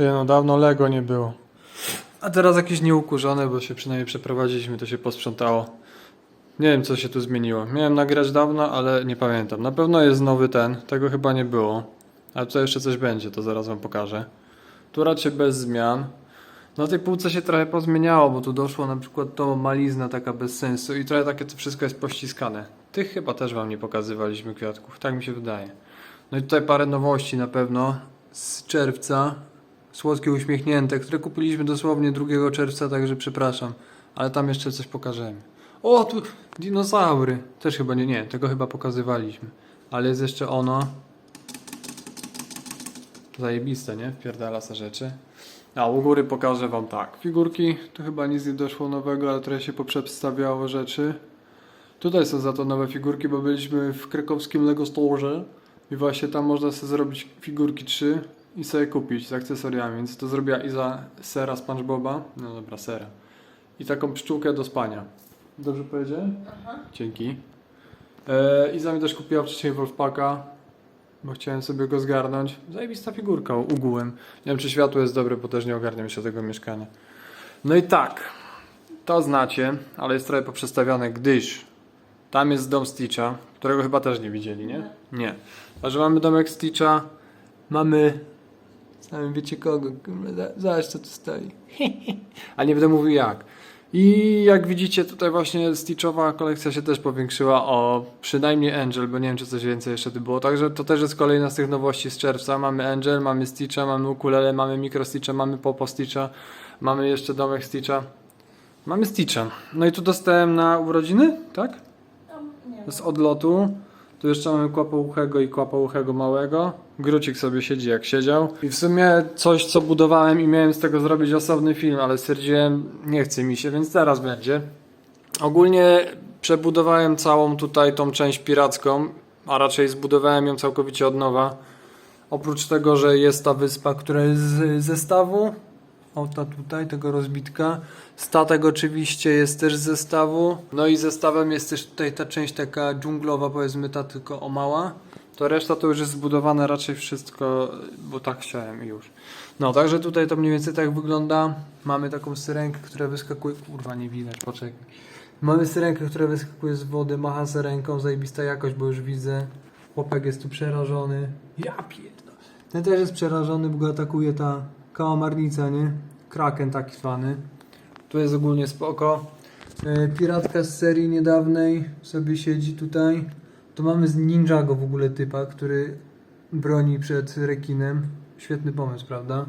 Ty, no dawno Lego nie było. A teraz jakieś nieukurzone, bo się przynajmniej przeprowadziliśmy, to się posprzątało. Nie wiem, co się tu zmieniło. Miałem nagrać dawno, ale nie pamiętam. Na pewno jest nowy ten, tego chyba nie było. Ale tutaj jeszcze coś będzie, to zaraz wam pokażę. Tu raczej bez zmian. Na tej półce się trochę pozmieniało, bo tu doszło na przykład to malizna taka bez sensu i trochę takie to wszystko jest pościskane. Tych chyba też wam nie pokazywaliśmy kwiatków, tak mi się wydaje. No i tutaj parę nowości na pewno z czerwca. Słodkie uśmiechnięte, które kupiliśmy dosłownie 2 czerwca, także przepraszam. Ale tam jeszcze coś pokażemy. O, tu dinozaury. Też chyba nie, nie, tego chyba pokazywaliśmy. Ale jest jeszcze ono. Zajebiste, nie? Wpierdala se rzeczy. A u góry pokażę wam tak. Figurki, tu chyba nic nie doszło nowego, ale trochę się poprzestawiało rzeczy. Tutaj są za to nowe figurki, bo byliśmy w krakowskim Lego Store i właśnie tam można sobie zrobić figurki 3 i sobie kupić z akcesoriami, więc to zrobiła Iza sera SpongeBoba, no dobra, sera. I taką pszczółkę do spania. Dobrze powiedziałem? Aha. Dzięki. E, Iza mi też kupiła wcześniej Wolfpacka, bo chciałem sobie go zgarnąć. Zajebista figurka ugułem. Nie wiem, czy światło jest dobre, bo też nie ogarniam się tego mieszkania. No i tak, to znacie, ale jest trochę poprzestawione, gdyż tam jest dom Stitcha, którego chyba też nie widzieli, nie? Nie. A że mamy domek Stitcha, mamy... Sami wiecie kogo, kurwa, za- zaraz co tu stoi. Ale nie będę mówił jak. I jak widzicie, tutaj właśnie Stitchowa kolekcja się też powiększyła o przynajmniej Angel, bo nie wiem, czy coś więcej jeszcze tu było. Także to też jest kolejna z tych nowości z czerwca. Mamy Angel, mamy Stitcha, mamy ukulele, mamy Micro Stitcha, mamy Popo Stitcha, mamy jeszcze domek Stitcha. Mamy Stitcha. No i tu dostałem na urodziny, tak? Tam. Z odlotu. Tu jeszcze mamy kłapouchego i kłapouchego małego. Grucik sobie siedzi jak siedział. I w sumie coś, co budowałem i miałem z tego zrobić osobny film, ale stwierdziłem, nie chce mi się, więc teraz będzie. Ogólnie przebudowałem całą tutaj tą część piracką, a raczej zbudowałem ją całkowicie od nowa. Oprócz tego, że jest ta wyspa, która jest z zestawu, o ta tutaj, tego rozbitka. Statek oczywiście jest też z zestawu. No i zestawem jest też tutaj ta część taka dżunglowa, powiedzmy ta tylko o mała. To reszta to już jest zbudowane raczej wszystko, bo tak chciałem już. No, także tutaj to mniej więcej tak wygląda. Mamy taką syrenkę, która wyskakuje. Kurwa, nie widać, poczekaj. Mamy syrenkę, która wyskakuje z wody, macha syrenką, zajebista jakość, bo już widzę. Chłopek jest tu przerażony. Ja pierdolę. Ten też jest przerażony, bo go atakuje ta kałamarnica, nie? Kraken taki zwany. Tu jest ogólnie spoko. E, Piratka z serii niedawnej sobie siedzi tutaj. Tu mamy z Ninjago w ogóle typa, który broni przed rekinem. Świetny pomysł, prawda?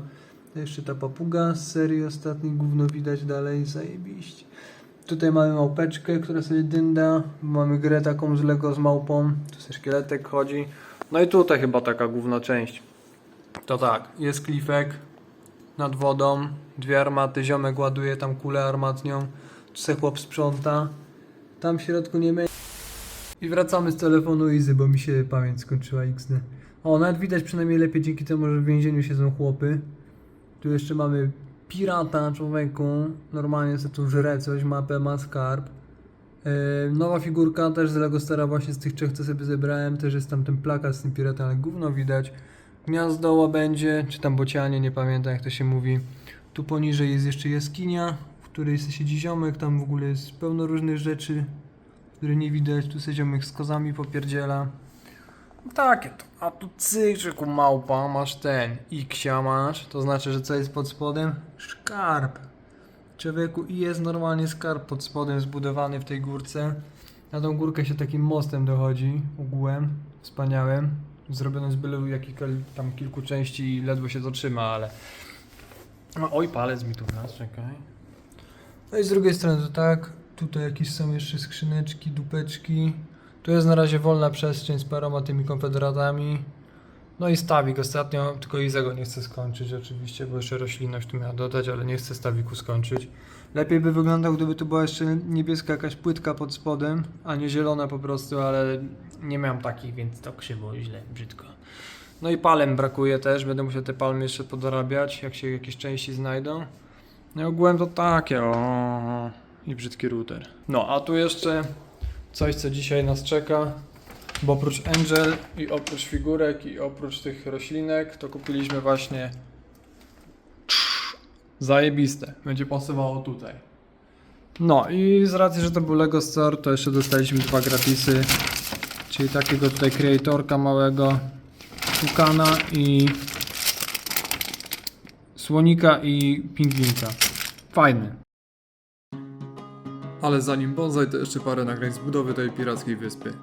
To jeszcze ta papuga z serii ostatniej, gówno widać dalej, zajebiście. Tutaj mamy małpeczkę, która sobie dynda. Mamy grę taką z Lego z małpą. Tu sobie szkieletek chodzi. No i tutaj chyba taka główna część. To tak, jest klifek nad wodą, dwie armaty, ziomek ładuje tam kulę armatnią, tu se chłop sprząta, tam w środku nie ma. I wracamy z telefonu Izy, bo mi się pamięć skończyła XD. O, nawet widać przynajmniej lepiej dzięki temu, że w więzieniu siedzą chłopy. Tu jeszcze mamy pirata człowieku, normalnie sobie tu żre coś, mapę, ma skarb. Yy, nowa figurka też z Lego Stara właśnie z tych trzech, co sobie zebrałem, też jest tam ten plakat z tym piratem, ale gówno widać. Gniazdo łabędzie, czy tam bocianie, nie pamiętam jak to się mówi. Tu poniżej jest jeszcze jaskinia, w której se siedzi ziomek, tam w ogóle jest pełno różnych rzeczy, które nie widać. Tu se ziomek z kozami popierdziela. Takie to. A tu cykrzyku małpa, masz ten, iksia masz, to znaczy, że co jest pod spodem? Szkarb. Człowieku, i jest normalnie skarb pod spodem zbudowany w tej górce. Na tą górkę się takim mostem dochodzi, ogółem, wspaniałym. Zrobiony z byle jakich tam kilku części i ledwo się to trzyma, ale... O, oj, palec mi tu wlazł, czekaj. No i z drugiej strony to tak, tutaj jakieś są jeszcze skrzyneczki, dupeczki. Tu jest na razie wolna przestrzeń z paroma tymi konfederatami. No i stawik ostatnio, tylko Izego nie chce skończyć oczywiście, bo jeszcze roślinność tu miała dodać, ale nie chce stawiku skończyć. Lepiej by wyglądał, gdyby tu była jeszcze niebieska jakaś płytka pod spodem, a nie zielona po prostu, ale nie miałem takich, więc to krzywo, źle, brzydko. No i palem brakuje też, będę musiał te palmy jeszcze podorabiać, jak się jakieś części znajdą. No i ogółem to takie, o i brzydki router. No, a tu jeszcze coś, co dzisiaj nas czeka, bo oprócz Angel i oprócz figurek i oprócz tych roślinek, to kupiliśmy właśnie Zajebiste. Będzie pasowało tutaj. No i z racji, że to był Lego Store, to jeszcze dostaliśmy dwa gratisy. Czyli takiego tutaj kreatorka małego, tukana i słonika i pingwinka. Fajny. Ale zanim bonsai, to jeszcze parę nagrań z budowy tej pirackiej wyspy.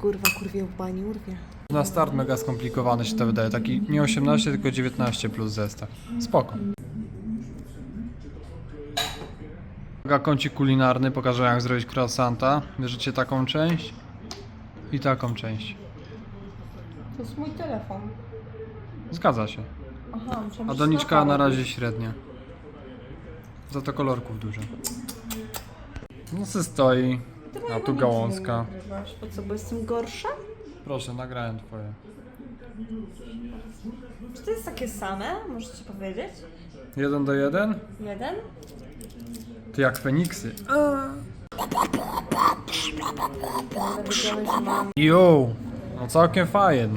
Kurwa, kurwie w bani urwie. Na start mega skomplikowany się to wydaje. Taki nie 18, tylko 19 plus zestaw. Spoko. Mega kącik kulinarny, pokażę jak zrobić croissanta. Bierzecie taką część i taką część. To jest mój telefon. Zgadza się. Aha, A doniczka na razie średnia. Za to kolorków dużo. No se stoi. A tu gałązka. Po co, bo jestem gorsza? Proszę, nagrałem twoje. Czy to jest takie same? Możecie powiedzieć? Jeden do jeden? Jeden? Ty jak Feniksy. Jo! No całkiem fajnie.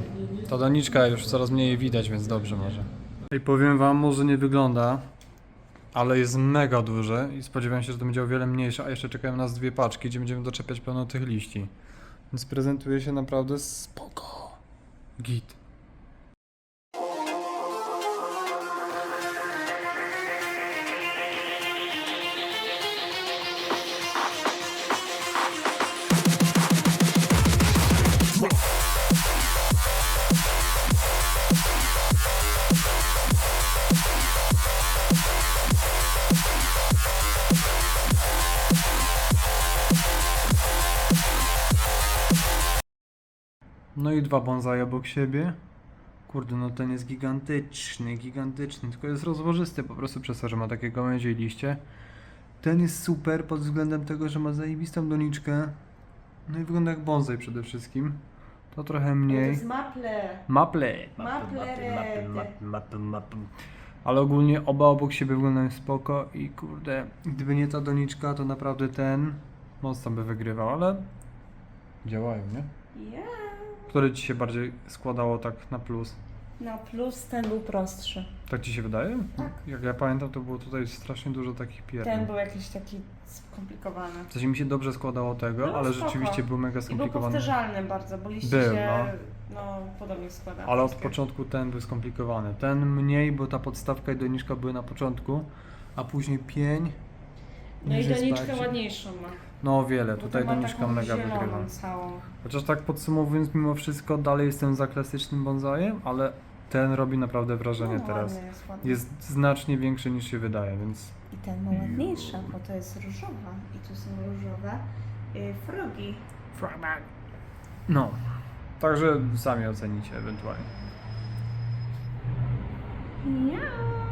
Ta doniczka już coraz mniej widać, więc dobrze może. I powiem wam, może nie wygląda, ale jest mega duże i spodziewałem się, że to będzie o wiele mniejsze, a jeszcze czekają nas dwie paczki, gdzie będziemy doczepiać pełno tych liści. Więc prezentuje się naprawdę spoko. Git. No i dwa bonsai obok siebie. Kurde, no ten jest gigantyczny, gigantyczny, tylko jest rozłożysty po prostu przez to, że ma takie gałęzie i liście. Ten jest super pod względem tego, że ma zajebistą doniczkę. No i wygląda jak bonsai przede wszystkim. To trochę To mniej. jest maple. Maple. Maple red. maple, maple. Ale ogólnie oba obok siebie wyglądają spoko i kurde, gdyby nie ta doniczka, to naprawdę ten mocno by wygrywał, ale działają, nie? Ja. Które ci się bardziej składało tak na plus? Na plus ten był prostszy. Tak ci się wydaje? Tak. Jak ja pamiętam, to było tutaj strasznie dużo takich Ten pierdół. był jakiś taki skomplikowany. W sensie mi się dobrze składało tego, No, ale spoko. rzeczywiście był mega I był skomplikowany. powtarzalny bardzo, bo liście Był, się no. podobnie składa. Ale od początku ten był skomplikowany. Ten mniej, bo ta podstawka i doniczka były na początku, a później pień. No i doniczkę ładniejszą ma. No o wiele, tutaj ma doniczka taką mega zieloną wygrywa. całą. Chociaż tak podsumowując, mimo wszystko dalej jestem za klasycznym bonsajem, ale ten robi naprawdę wrażenie no, teraz. ładny Jest, ładny. Jest znacznie większy niż się wydaje, więc I ten ma ładniejsza, bo to jest różowa. I tu są różowe y, frogi. no. Także sami ocenicie ewentualnie. Ja.